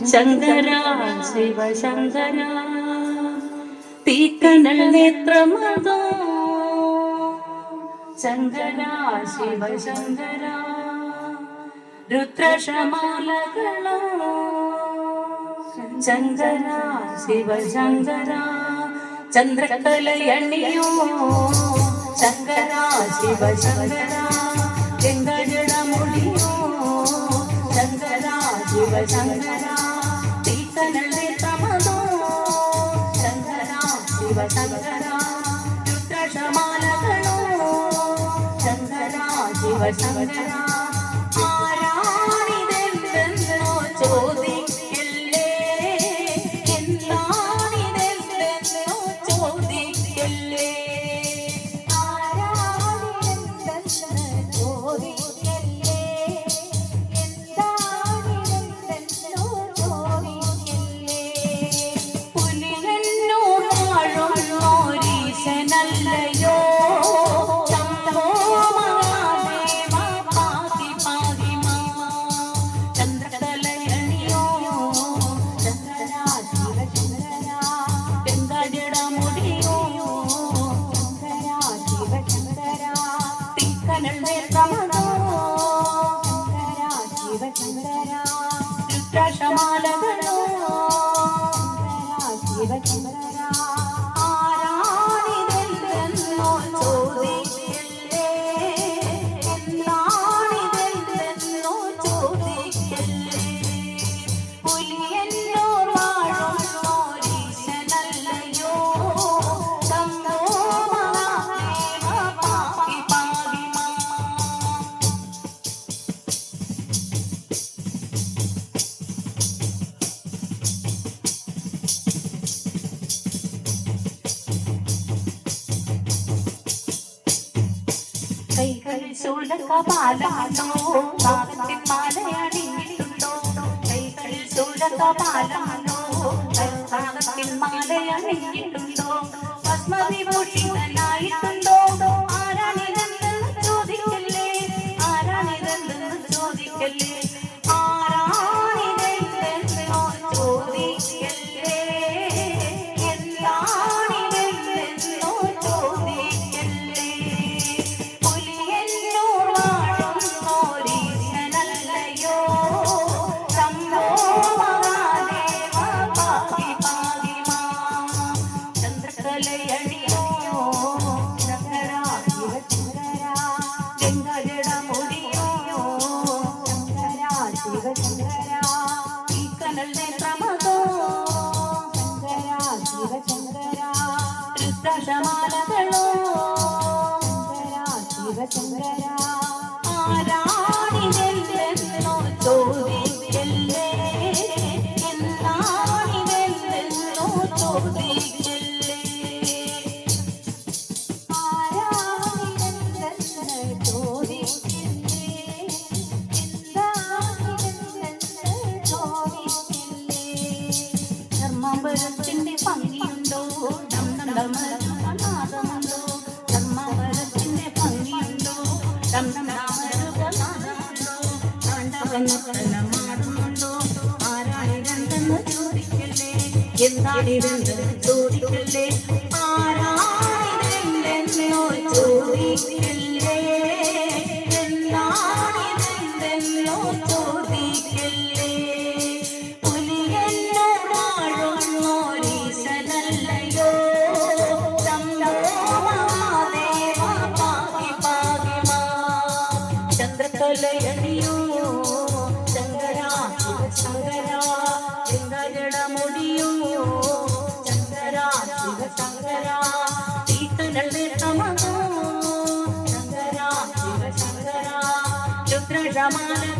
ശങ്കര ശിവശങ്കര തീക്കനൽ നേത്രമതോ. ശങ്കര ശിവശങ്കര രുദ്രശമാലകളോ ശങ്കര ശിവശങ്കര ചന്ദ്രകലയണിയോ ശങ്കര ശിവശങ്കര തീക്കനല്ലേ തമതോ ശങ്കര ശിവശങ്കര രുദ്രശമാലകളോ Này. കൈകളിൽ ചൂടക്കപാലമുണ്ടോ നാഗത്തിൻ മാലയണിഞ്ഞിട്ടുണ്ടോ കൈകളിൽ ചൂടക്കപാലമുണ്ടോ നാഗത്തിൻ മാലയണിഞ്ഞിട്ടുണ്ടോ ഭസ്മവിഭൂഷിതനായിട്ടുണ്ടോ ആരാണിതെന്ന് ചോദിക്കല്ലേ ആരാണിതെന്ന് ചോദിക്കല്ലേ? ശങ്കര ശിവചന്ദ്ര രുദ്രശമാലകളോ ശിവചന്ദ്ര ആരാണിതെന്തെന്നോ എന്നാണി എന്നാണിതെന്തെന്നോ ചോദിക്കല്ലേ എന്താണിതെന്ന് ചോദിക്കല്ലേ ആരാണിതെന്തെന്നോ ചോദിക്കല്ലേ ചന്ദ്രകലയണിയോ ശങ്കരാ ശിവശങ്കരാ ചെങ്കജടമുടിയോ ശങ്കരാ ശിവശങ്കരാ തീക്കനൽ നേത്രമതോ ശങ്കരാ ശിവശങ്കരാ രുദ്രശമാലകളോ ശങ്കരാ